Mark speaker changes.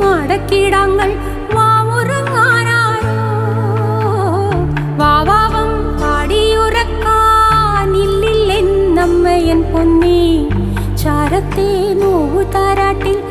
Speaker 1: மடக்கிடாங்கள். வாவாவம் பாடியுறக்கானில்லில் நம்மையன் பொன்னி. சாரத்தே நோவு தாராட்டில்